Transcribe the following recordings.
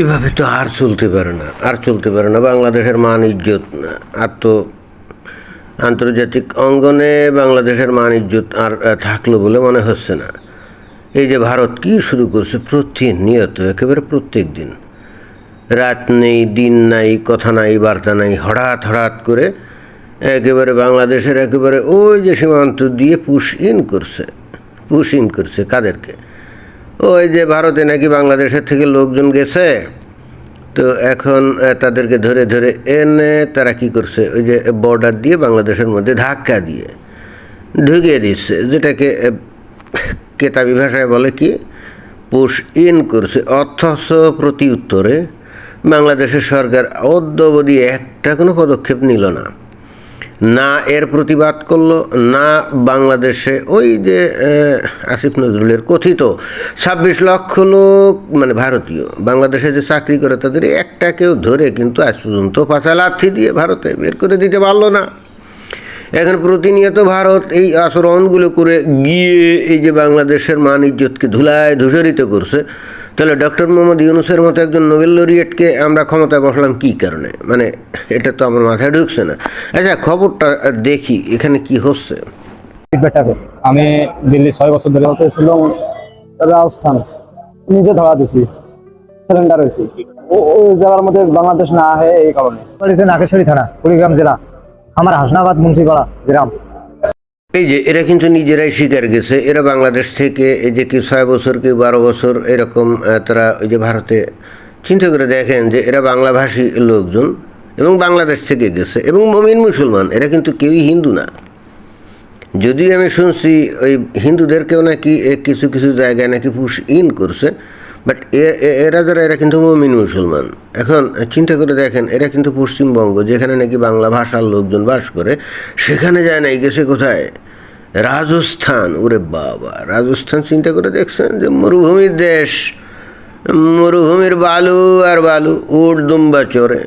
এভাবে তো আর চলতে পারে না, আর চলতে পারে না। বাংলাদেশের মান ইজ্জত আর তো আন্তর্জাতিক অঙ্গনে বাংলাদেশের মান ইজ্জত আর থাকল বলে মনে হচ্ছে না। এই যে ভারত কি শুরু করছে প্রতিনিয়ত, একেবারে প্রত্যেক দিন। রাত নেই, দিন নাই, কথা নাই, বার্তা নাই, হঠাৎ হঠাৎ করে একেবারে বাংলাদেশের একেবারে ওই যে সীমান্ত দিয়ে পুশ ইন করছে। পুশ ইন করছে কাদেরকে? ওই যে ভারতে নাকি বাংলাদেশের থেকে লোকজন গেছে তো এখন তাদেরকে ধরে ধরে এনে তারা কি করছে? ওই যে বর্ডার দিয়ে বাংলাদেশের মধ্যে ধাক্কা দিয়ে ঢুকিয়ে দিচ্ছে, যেটাকে কেতাবি ভাষায় বলে কি? পুশ ইন করছে, অথচ প্রতি উত্তরে বাংলাদেশের সরকার অদ্যবধি একটা কোনো পদক্ষেপ নিল না। না এর প্রতিবাদ করল, না বাংলাদেশে, ওই যে আসিফ নজরুলের কথিত ছাব্বিশ লক্ষ লোক মানে ভারতীয়, বাংলাদেশে যে চাকরি করে তাদের একটা কেউ ধরে কিন্তু আজ পর্যন্ত পাশা লাথি দিয়ে ভারতে বের করে দিতে পারল না। এখন প্রতিনিয়ত ভারত এই আচরণগুলো করে গিয়ে এই যে বাংলাদেশের মান ইজ্জতকে ধুলায় ধূসরিত করছে তাহলে ডক্টর মোহাম্মদ ইউনুসের মতো একজন নোবেল লরিয়েটকে আমরা ক্ষমতায় বসলাম কী কারণে? মানে এটা তো আমার মাথায় ঢুকছে না। আচ্ছা খবরটা দেখি এখানে কি হচ্ছে? আমি দিল্লি ছয় বছর ধরে ভারতে ছিল রাজস্থান। নিজে ধরা দিছি সিলিন্ডার হয়েছি। ও- ওই জায়গার মধ্যে বাংলাদেশ না আহে এই কারণে। নাকেশ্বরী থানা কুড়িগ্রাম জেলা আমার হাসনাবাদ মুন্সিপাড়া গ্রাম। এই যে, এরা কিন্তু নিজেরাই স্বীকার গেছে। এরা বাংলাদেশ থেকে এই যে কি ছয় বছর কি বারো বছর এরকম তারা ওই যে ভারতে চিন্তা করে দেখেন যে এরা বাংলাভাষী লোকজন এবং বাংলাদেশ থেকে গেছে এবং মমিন মুসলমান। এরা কিন্তু কেউই হিন্দু না। যদিও আমি শুনছি ওই হিন্দুদেরকেও নাকি কিছু কিছু জায়গায় নাকি পুশ ইন করছে বাট এরা যারা এরা কিন্তু মমিন মুসলমান। এখন চিন্তা করে দেখেন, এরা কিন্তু পশ্চিমবঙ্গ, যেখানে নাকি বাংলা ভাষার লোকজন বাস করে, সেখানে যায় নাই, গেছে কোথায়? রাজস্থান। ওরে বাবা, রাজস্থান চিন্তা করে দেখছেন যে মরুভূমির দেশ। মরুভূমির বালু আর বালু উট দুম্বা চড়ে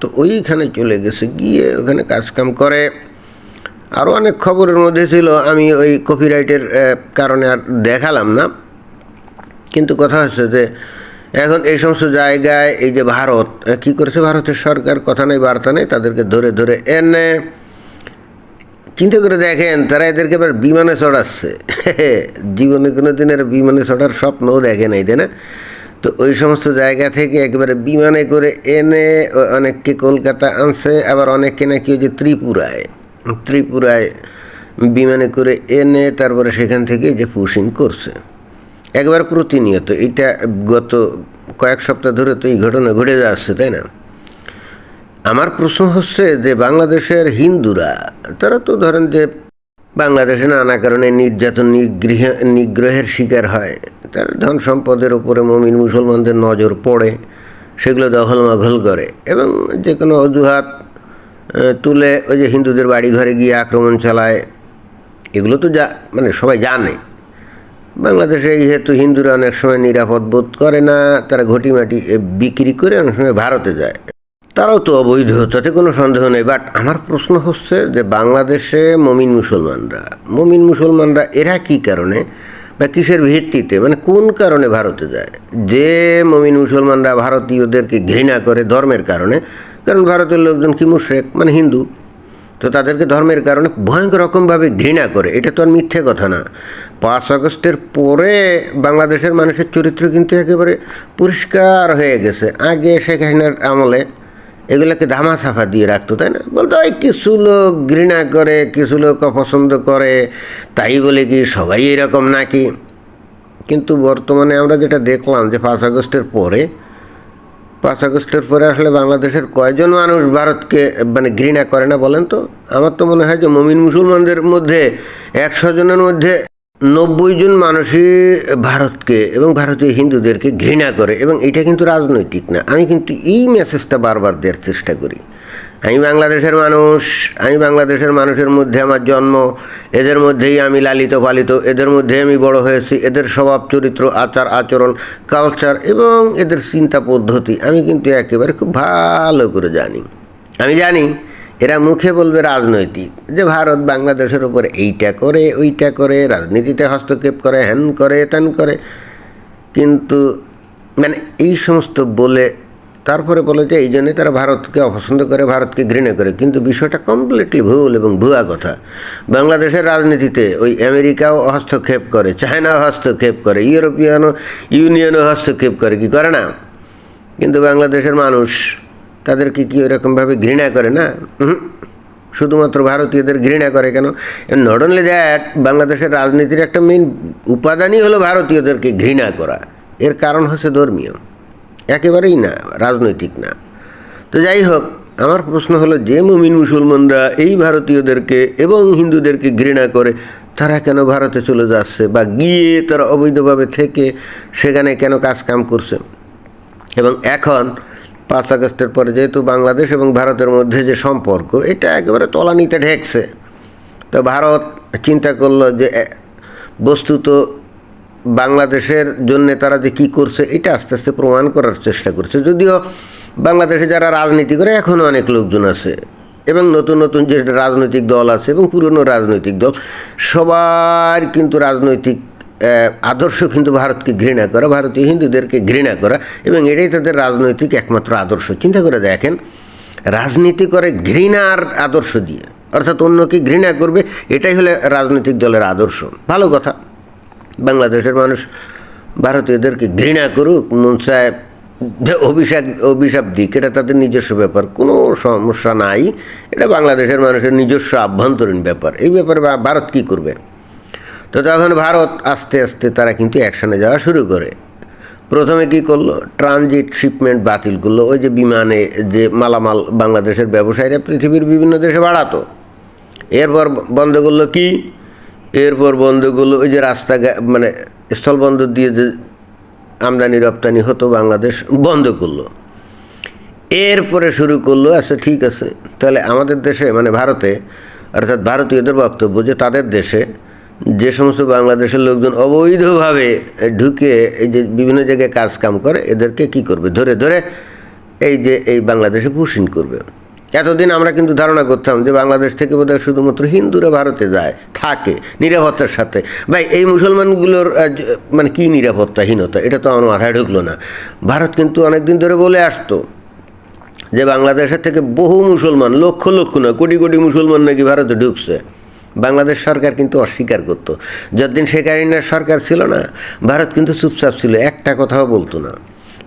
তো ওইখানে চলে গেছে, গিয়ে ওখানে কাজকাম করে। আরও অনেক খবরের মধ্যে ছিল, আমি ওই কপিরাইটের কারণে আর দেখালাম না। কিন্তু কথা হচ্ছে যে এখন এই সমস্ত জায়গায় এই যে ভারত কী করেছে ভারতের সরকার? কথা নেই, বার্তা নেই, তাদেরকে ধরে ধরে এনে চিন্তা করে দেখেন, তারা এদেরকে এবার বিমানে চড়াচ্ছে। জীবনে কোনো দিনের বিমানে চড়ার স্বপ্নও দেখে নাই, তাই না? তো ওই সমস্ত জায়গা থেকে একেবারে বিমানে করে এনে অনেককে কলকাতা আনছে, আবার অনেককে নাকি ওই যে ত্রিপুরায় ত্রিপুরায় বিমানে করে এনে তারপরে সেখান থেকে যে পুশিং করছে। একবার প্রতিনিয়ত, এটা গত কয়েক সপ্তাহ ধরে তো এই ঘটনা ঘটে যাচ্ছে, তাই না? আমার প্রশ্ন হচ্ছে যে বাংলাদেশের হিন্দুরা, তারা তো ধরেন যে বাংলাদেশে নানা কারণে নির্যাতন নিগৃহ নিগ্রহের শিকার হয়। তার ধন সম্পদের উপরে মমিন মুসলমানদের নজর পড়ে, সেগুলো দখল মখল করে। এবং যে কোনো অজুহাত তুলে ওই যে হিন্দুদের বাড়ি ঘরে গিয়ে আক্রমণ চালায়, এগুলো তো যা মানে সবাই জানে। বাংলাদেশে যেহেতু হিন্দুরা অনেক সময় নিরাপদ বোধ করে না, তারা ঘটিমাটি বিক্রি করে অনেক সময় ভারতে যায়। তারাও তো অবৈধ, তাতে কোনো সন্দেহ নেই। বাট আমার প্রশ্ন হচ্ছে যে বাংলাদেশে মমিন মুসলমানরা মমিন মুসলমানরা এরা কী কারণে বা কিসের ভিত্তিতে মানে কোন কারণে ভারতে যায়? যে মমিন মুসলমানরা ভারতীয়দেরকে ঘৃণা করে ধর্মের কারণে, কারণ ভারতের লোকজন কি মুশ্রেক? মানে হিন্দু। তো তাদেরকে ধর্মের কারণে ভয়ঙ্কর রকমভাবে ঘৃণা করে। এটা তো আর মিথ্যে কথা না। পাঁচ আগস্টের পরে বাংলাদেশের মানুষের চরিত্র কিন্তু একেবারে পরিষ্কার হয়ে গেছে। আগে শেখ হাসিনার আমলে এগুলোকে ধামা সাফা দিয়ে রাখতো, তাই না? বলতো ওই কিছু লোক ঘৃণা করে, কিছু লোক অপছন্দ করে, তাই বলে কি সবাই এরকম নাকি? কিন্তু বর্তমানে আমরা যেটা দেখলাম যে পাঁচ আগস্টের পরে পাঁচ আগস্টের পরে আসলে বাংলাদেশের কয়জন মানুষ ভারতকে মানে ঘৃণা করে না বলেন তো? আমার তো মনে হয় যে মমিন মুসলমানদের মধ্যে একশো জনের মধ্যে নব্বই জন মানুষই ভারতকে এবং ভারতীয় হিন্দুদেরকে ঘৃণা করে এবং এটা কিন্তু রাজনৈতিক না। আমি কিন্তু এই মেসেজটা বারবার দেওয়ার চেষ্টা করি। আমি বাংলাদেশের মানুষ, আমি বাংলাদেশের মানুষের মধ্যে আমার জন্ম, এদের মধ্যেই আমি লালিত, পালিত, এদের মধ্যে আমি বড় হয়েছি, এদের স্বভাব, চরিত্র, আচার, আচরণ কালচার এবং এদের চিন্তা পদ্ধতি আমি কিন্তু একেবারে খুব ভালো করে জানি। আমি জানি এরা মুখে বলবে রাজনৈতিক, যে ভারত বাংলাদেশের উপর এইটা করে, ওইটা করে, রাজনীতিতে হস্তক্ষেপ করে হ্যান করে ত্যান করে। কিন্তু মানে এই সমস্ত বলে তারপরে বলে যে, এই জন্যে তারা ভারতকে অপছন্দ করে, ভারতকে ঘৃণা করে। কিন্তু বিষয়টা কমপ্লিটলি ভুল এবং ভুয়া কথা। বাংলাদেশের রাজনীতিতে ওই আমেরিকাও হস্তক্ষেপ করে, চায়নাও হস্তক্ষেপ করে, ইউরোপিয়ানও, ইউনিয়নও হস্তক্ষেপ করে, কি করে না? কিন্তু বাংলাদেশের মানুষ তাদেরকে কি ওরকমভাবে ঘৃণা করে না। শুধুমাত্র ভারতীয়দের ঘৃণা করে কেন? নট অনলি দ্যাট বাংলাদেশের রাজনীতির একটা মেন উপাদানই হলো ভারতীয়দেরকে ঘৃণা করা। এর কারণ হচ্ছে ধর্মীয়। একেবারেই না, রাজনৈতিক না। তো যাই হোক, আমার প্রশ্ন হলো, যে মুমিন মুসলমানরা এই ভারতীয়দেরকে এবং হিন্দুদেরকে ঘৃণা করে, তারা কেন ভারতে চলে যাচ্ছে বা গিয়ে তারা অবৈধভাবে থেকে সেখানে কেন কাজ কাম করছে? এবং এখন পাঁচ আগস্টের পরে যেহেতু বাংলাদেশ এবং ভারতের মধ্যে যে সম্পর্ক, এটা একেবারে তলানিতে ঢেকছে তো ভারত চিন্তা করল যে বস্তুত বাংলাদেশের জন্য তারা যে কি করছে, এটা আস্তে আস্তে প্রমাণ করার চেষ্টা করছে। যদিও বাংলাদেশে যারা রাজনীতি করে এখনও অনেক লোকজন আছে এবং নতুন নতুন যে রাজনৈতিক দল আছে এবং পুরনো রাজনৈতিক দল, সবার কিন্তু রাজনৈতিক আদর্শ কিন্তু ভারতকে ঘৃণা করা, ভারতীয় হিন্দুদেরকে ঘৃণা করা এবং এটাই তাদের রাজনৈতিক একমাত্র আদর্শ। চিন্তা করে দেখেন, রাজনীতি করে ঘৃণার আদর্শ দিয়ে, অর্থাৎ অন্যকে ঘৃণা করবে, এটাই হলো রাজনৈতিক দলের আদর্শ। ভালো কথা। বাংলাদেশের মানুষ ভারতীয়দেরকে ঘৃণা করুক, মন চায় অভিশাপ অভিশাপ দিক, এটা তাদের নিজস্ব ব্যাপার, কোনো সমস্যা নাই। এটা বাংলাদেশের মানুষের নিজস্ব আভ্যন্তরীণ ব্যাপার। এই ব্যাপারে ভারত কী করবে? তো তখন ভারত আস্তে আস্তে তারা কিন্তু অ্যাকশনে যাওয়া শুরু করে। প্রথমে কি করল? ট্রানজিট শিপমেন্ট বাতিল করল। ওই যে বিমানে যে মালামাল বাংলাদেশের ব্যবসায়ীরা পৃথিবীর বিভিন্ন দেশে বাড়াতো। এরপর বন্ধ করল কি? এরপর বন্ধ করল ওই যে রাস্তা মানে স্থলবন্দর দিয়ে যে আমদানি, রপ্তানি হতো বাংলাদেশ, বন্ধ করল। এরপরে শুরু করল আচ্ছা ঠিক আছে, তাহলে আমাদের দেশে মানে ভারতে, অর্থাৎ ভারতীয়দের বক্তব্য যে তাদের দেশে যে সমস্ত বাংলাদেশের লোকজন অবৈধভাবে ঢুকে এই যে বিভিন্ন জায়গায় কাজ কাম করে, এদেরকে কি করবে? ধরে ধরে এই যে এই বাংলাদেশে পুষিন করবে। এতদিন আমরা কিন্তু ধারণা করতাম যে বাংলাদেশ থেকে বোধহয় শুধুমাত্র হিন্দুরা ভারতে যায়, থাকে, নিরাপত্তার সাথে। ভাই, এই মুসলমানগুলোর মানে কী নিরাপত্তাহীনতা? এটা তো আমার মাথায় ঢুকলো না। ভারত কিন্তু অনেক দিন ধরে বলে আসতো যে বাংলাদেশের থেকে বহু মুসলমান, লক্ষ লক্ষ না, কোটি কোটি মুসলমান নাকি ভারতে ঢুকছে। বাংলাদেশ সরকার কিন্তু অস্বীকার করত। যতদিন শেখ হাসিনার সরকার ছিল না, ভারত কিন্তু চুপচাপ ছিল, একটা কথাও বলতো না।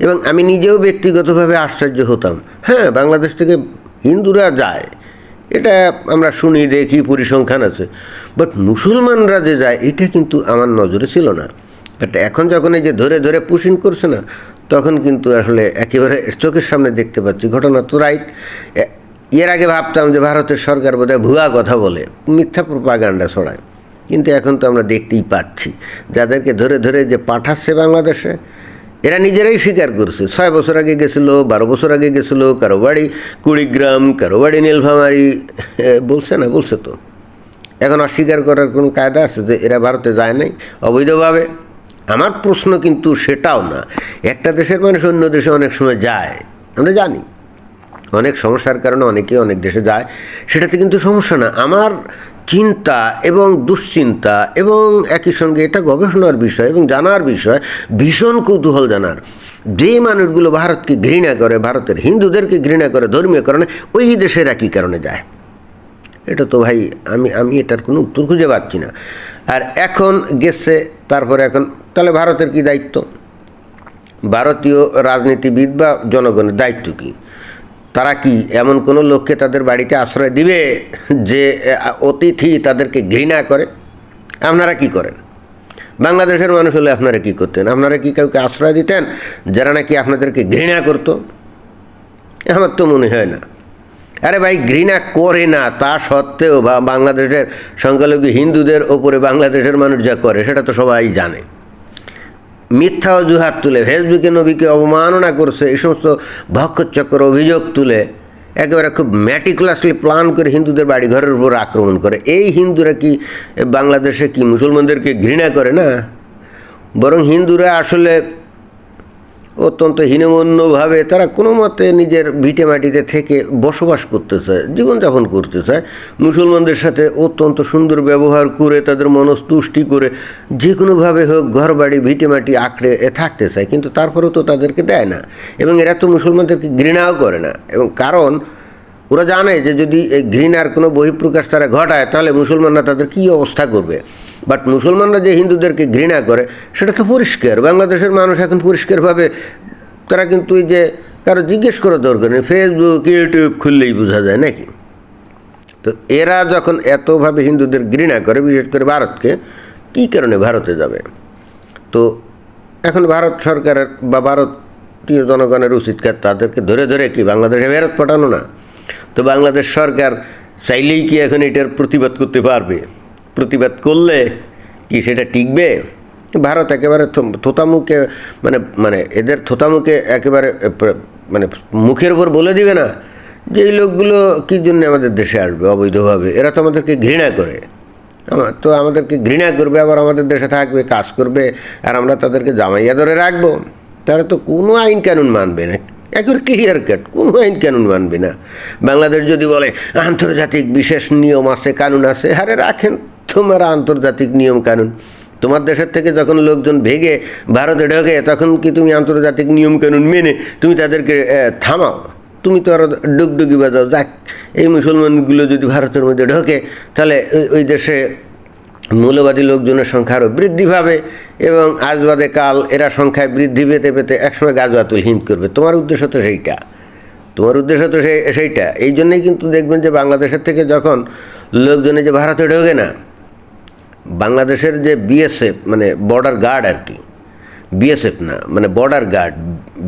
এবং আমি নিজেও ব্যক্তিগতভাবে আশ্চর্য হতাম। হ্যাঁ বাংলাদেশ থেকে হিন্দুরা যায়। এটা আমরা শুনি, দেখি, পরিসংখ্যান আছে। বাট মুসলমানরা যে যায়, এটা কিন্তু আমার নজরে ছিল না। বাট এখন যখন এই যে ধরে ধরে পুশিং করছে না, তখন কিন্তু আসলে একেবারে চোখের সামনে দেখতে পাচ্ছি। ঘটনা তো রাইট এর আগে ভাবতাম যে ভারতের সরকার বোধহয় ভুয়া কথা বলে, মিথ্যা প্রপাগান্ডা ছড়ায়। কিন্তু এখন তো আমরা দেখতেই পাচ্ছি। যাদেরকে ধরে ধরে যে পাঠাচ্ছে বাংলাদেশে এরা নিজেরাই স্বীকার করছে। ছয় বছর আগে গেছিল, বারো বছর আগে গেছিল কারও বাড়ি কুড়িগ্রাম কারও বাড়ি নীলফামারি বলছে না, বলছে তো। এখন অস্বীকার করার কোনো কায়দা আছে যে এরা ভারতে যায় নাই? অবৈধভাবে? আমার প্রশ্ন কিন্তু সেটাও না। একটা দেশের মানুষ অন্য দেশে অনেক সময় যায়, আমরা জানি। অনেক সমস্যার কারণে অনেকে অনেক দেশে যায়, সেটাতে কিন্তু সমস্যা না। আমার চিন্তা এবং দুশ্চিন্তা এবং একই সঙ্গে এটা গবেষণার বিষয় এবং জানার বিষয়, ভীষণ কৌতূহল জানার। যে মানুষগুলো ভারতকে ঘৃণা করে, ভারতের হিন্দুদেরকে ঘৃণা করে, ধর্মীয় কারণে, ওই দেশের একই কারণে যায়। এটা তো ভাই, আমি আমি এটার কোনো উত্তর খুঁজে পাচ্ছি না। আর এখন গেছে, তারপরে এখন, তাহলে ভারতের কি দায়িত্ব? ভারতীয় রাজনীতিবিদ বা জনগণের দায়িত্ব কী? তারা কি এমন কোনো লোককে তাদের বাড়িতে আশ্রয় দিবে যে অতিথি তাদেরকে ঘৃণা করে? আপনারা কি করেন? বাংলাদেশের মানুষ হলে আপনারা কি করতেন? আপনারা কি কাউকে আশ্রয় দিতেন যারা নাকি আপনাদেরকে ঘৃণা করতো? আমার তো মনে হয় না। আরে ভাই, ঘৃণা করে না, তা সত্ত্বেও বা বাংলাদেশের সংখ্যালঘু হিন্দুদের ওপরে বাংলাদেশের মানুষ যা করে, সেটা তো সবাই জানে। মিথ্যা অজুহাত তুলে, ফেসবুকে নবীকে অবমাননা করছে, এই সমস্ত ভক্ষচক্র অভিযোগ তুলে একেবারে খুব ম্যাটিকুলাসলি প্ল্যান করে হিন্দুদের বাড়ি ঘরের উপর আক্রমণ করে। এই হিন্দুরা কি বাংলাদেশে কি মুসলমানদেরকে ঘৃণা করে না? বরং হিন্দুরা আসলে অত্যন্ত হীনমন্যভাবে তারা কোনো মতে নিজের ভিটে মাটিতে থেকে বসবাস করতে চায় জীবনযাপন করতে চায় মুসলমানদের সাথে অত্যন্ত সুন্দর ব্যবহার করে, তাদের মনস্তুষ্টি করে, যে কোনোভাবে হোক ঘর বাড়ি ভিটে মাটি আঁকড়ে এ থাকতে চায়, কিন্তু তারপরেও তো তাদেরকে দেয় না। এবং এরা তো মুসলমানদেরকে ঘৃণাও করে না। এবং কারণ ওরা জানে যে যদি এই ঘৃণার কোনো বহিঃপ্রকাশ তারা ঘটায়, তাহলে মুসলমানরা তাদের কী অবস্থা করবে? বাট মুসলমানরা যে হিন্দুদেরকে ঘৃণা করে, সেটা তো পরিষ্কার। বাংলাদেশের মানুষ এখন পরিষ্কারভাবে, তারা কিন্তু এই যে কারও জিজ্ঞেস করা দরকার নেই। ফেসবুক ইউটিউব খুললেই বোঝা যায় নাকি? তো এরা যখন এতভাবে হিন্দুদের ঘৃণা করে, বিশেষ করে ভারতকে, কী কারণে ভারতে যাবে? তো এখন ভারত সরকারের বা ভারতীয় জনগণের উচিত তাদেরকে ধরে ধরে কি বাংলাদেশে ফেরত পাঠানো না? তো বাংলাদেশ সরকার চাইলেই কি এখন এটার প্রতিবাদ করতে পারবে? প্রতিবাদ করলে কি সেটা টিকবে? ভারত একেবারে থোতামুখে মানে মানে এদের থোতামুখে একেবারে মানে মুখের উপর বলে দিবে না যে এই লোকগুলো কী জন্য আমাদের দেশে আসবে অবৈধভাবে? এরা তো আমাদেরকে ঘৃণা করে। আমার, তো আমাদেরকে ঘৃণা করবে, আবার আমাদের দেশে থাকবে, কাজ করবে, আর আমরা তাদেরকে জামাইয়া ধরে রাখব। তারা তো কোনো আইন কানুন মানবে না। একেবারে ক্লিয়ার কাট কোনো আইন কানুন মানবে না। বাংলাদেশ যদি বলে, আন্তর্জাতিক বিশেষ নিয়ম আছে, কানুন আছে, আরে রাখেন, তোমার আন্তর্জাতিক নিয়ম কানুন। তোমার দেশের থেকে যখন লোকজন ভেগে ভারতে ঢোকে, তখন কি তুমি আন্তর্জাতিক নিয়ম কানুন মেনে তুমি তাদেরকে থামাও? তুমি তো আরও ডুগডুগি বাজাও। যাক, এই মুসলমানগুলো যদি ভারতের মধ্যে ঢোকে, তাহলে ওই- ওই দেশে মূল্যবাদী লোকজনের সংখ্যা আরও বৃদ্ধি পাবে এবং আজ বাদে কাল এরা সংখ্যায় বৃদ্ধি পেতে পেতে একসময় গাজওয়াতুল হিন্দ করবে। তোমার উদ্দেশ্য তো সেইটা। তোমার উদ্দেশ্য তো সেই সেইটা। এই জন্যই কিন্তু দেখবেন যে বাংলাদেশের থেকে যখন লোকজনে যে ভারতে ঢোকে না, বাংলাদেশের যে বিএসএফ মানে বর্ডার গার্ড আর কি, বিএসএফ না মানে বর্ডার গার্ড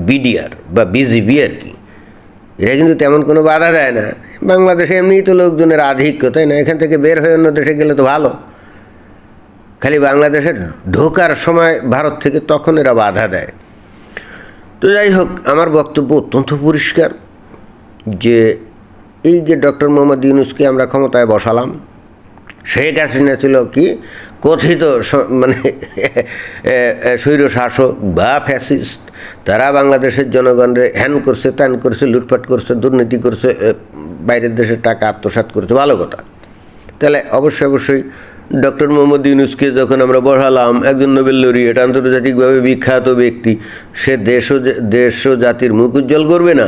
বিডিআর বা বিজিবি আর কি, এরা কিন্তু তেমন কোনো বাধা দেয় না। বাংলাদেশে এমনিই তো লোকজনের আধিক্য, তাই না? এখান থেকে বের হয়ে অন্য দেশে গেলে তো ভালো। খালি বাংলাদেশে ঢোকার সময় ভারত থেকে তখন এরা বাধা দেয়। তো যাই হোক, আমার বক্তব্য অত্যন্ত পরিষ্কার যে এই যে ডক্টর মোহাম্মদ ইউনুসকে আমরা ক্ষমতায় বসালাম, শেখ হাসিনা ছিল কি কথিত মানে স্বৈর শাসক বা ফ্যাসিস্ট, তারা বাংলাদেশের জনগণের হ্যান করছে, ত্যান করছে, লুটপাট করছে, দুর্নীতি করছে বাইরের দেশের টাকা আত্মসাৎ করছে, ভালো কথা। তাহলে অবশ্যই অবশ্যই ডক্টর মোহাম্মদ ইউনুসকে যখন আমরা বসালাম একজন নোবেল লরিয়েট আন্তর্জাতিকভাবে বিখ্যাত ব্যক্তি, সে দেশ দেশ জাতির মুখ উজ্জ্বল করবে না?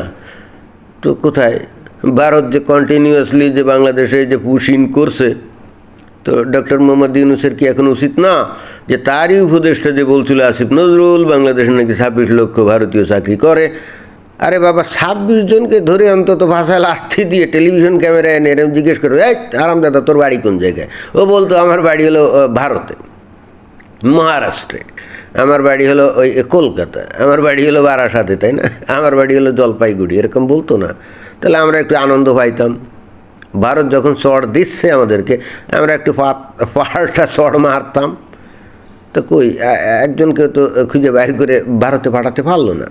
তো কোথায়? ভারত যে কন্টিনিউয়াসলি যে বাংলাদেশে যে পুশিন করছে, তো ডক্টর মোহাম্মদ ইউনুসের কি এখন উচিত না যে তারই উপদেষ্টা যে বলছিল আসিফ নজরুল, বাংলাদেশে নাকি ছাব্বিশ লক্ষ ভারতীয় চাকরি করে আরে বাবা, ছাব্বিশ জনকে ধরে অন্তত ভাষায় লাঠি দিয়ে টেলিভিশন ক্যামেরায় এনে এরকম জিজ্ঞেস করে, এই আরামদাদা, তোর বাড়ি কোন জায়গায়? ও বলতো, আমার বাড়ি হলো ভারতে, মহারাষ্ট্রে। আমার বাড়ি হলো ওই কলকাতা আমার বাড়ি হলো বারাসাতে, তাই না? আমার বাড়ি হলো জলপাইগুড়ি। এরকম বলতো না। তাহলে আমরা একটু আনন্দ পাইতাম। ভারত যখন চড় দিচ্ছে আমাদেরকে, আমরা একটু পাহাড়টা চড় মারতাম। তো কই একজনকে তো খুঁজে বাইর করে ভারতে পাঠাতে পারল না।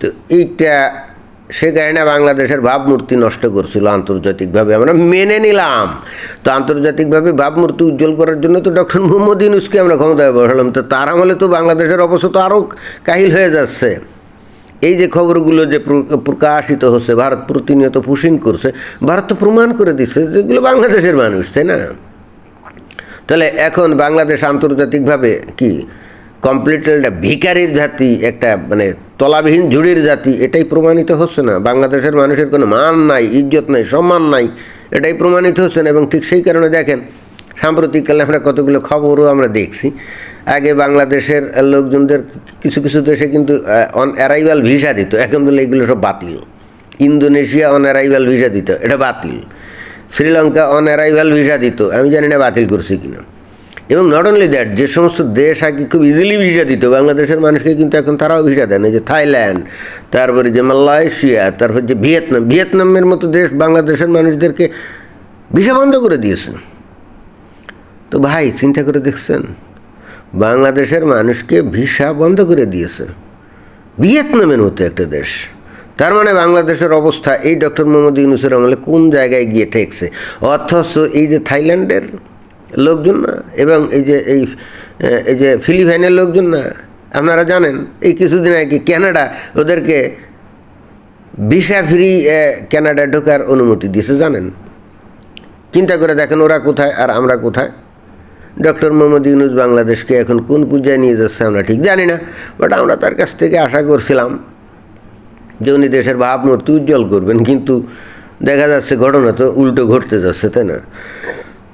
তো এইটা সে কারণে বাংলাদেশের ভাবমূর্তি নষ্ট করছিল আন্তর্জাতিকভাবে। আমরা মেনে নিলাম। তো আন্তর্জাতিকভাবে ভাবমূর্তি উজ্জ্বল করার জন্য তো ডক্টর মোহাম্মদ ইউনুসকে আমরা ক্ষমতায় বসালাম। তো তার আমলে তো বাংলাদেশের অবস্থা তো আরও কাহিল হয়ে যাচ্ছে। এই যে খবরগুলো যে প্র- প্রকাশিত হচ্ছে, ভারত প্রতিনিয়ত পুশিং করছে, ভারত তো প্রমাণ করে দিচ্ছে যেগুলো বাংলাদেশের মানুষ, তাই না? তাহলে এখন বাংলাদেশ আন্তর্জাতিকভাবে কি? কমপ্লিট একটা ভিকারির জাতি, একটা মানে তলাবিহীন ঝুড়ির জাতি, এটাই প্রমাণিত হচ্ছে না। বাংলাদেশের মানুষের কোনো মান নাই, ইজ্জত নাই, সম্মান নাই, এটাই প্রমাণিত হচ্ছে না। এবং ঠিক সেই কারণে দেখেন, সাম্প্রতিককালে আমরা কতগুলো খবরও আমরা দেখছি। আগে বাংলাদেশের লোকজনদের কিছু কিছু দেশে কিন্তু অন অ্যারাইভাল ভিসা দিত। এখন বলে এগুলো সব বাতিল। ইন্দোনেশিয়া অন অ্যারাইভাল ভিসা দিত। এটা বাতিল। শ্রীলঙ্কা অন অ্যারাইভাল ভিসা দিত। আমি জানি না বাতিল করছে কিনা। এবং নট অনলি দ্যাট যে সমস্ত দেশ আগে খুব ইজিলি ভিসা দিত, বাংলাদেশের মানুষকে কিন্তু এখন তারাও ভিসা দেন। এই যে থাইল্যান্ড, তারপরে যে মালয়েশিয়া, তারপর যে ভিয়েতনাম, ভিয়েতনামের মতো দেশ বাংলাদেশের মানুষদেরকে ভিসা বন্ধ করে দিয়েছে। তো ভাই, চিন্তা করে দেখছেন? বাংলাদেশের মানুষকে ভিসা বন্ধ করে দিয়েছে। ভিয়েতনামের মতো একটা দেশ। তার মানে বাংলাদেশের অবস্থা, এই ডক্টর মোহাম্মদ ইউনুসের আমলে কোন জায়গায় গিয়ে ঠেকছে? অথচ এই যে থাইল্যান্ডের লোকজন না। এবং এই যে এই এই যে ফিলিপাইনের লোকজন না, আপনারা জানেন, এই কিছুদিন আগে কানাডা ওদেরকে ভিসা ফ্রি কানাডা ঢোকার অনুমতি দিয়েছে, জানেন? চিন্তা করে দেখেন ওরা কোথায় আর আমরা কোথায়। ডক্টর মোহাম্মদ ইউনুস বাংলাদেশকে এখন কোন পর্যায়ে নিয়ে যাচ্ছে আমরা ঠিক জানি না বাট আমরা তার কাছ থেকে আশা করছিলাম যে উনি দেশের ভাবমূর্তি উজ্জ্বল করবেন, কিন্তু দেখা যাচ্ছে ঘটনা তো উল্টো ঘটতে যাচ্ছে, তাই না?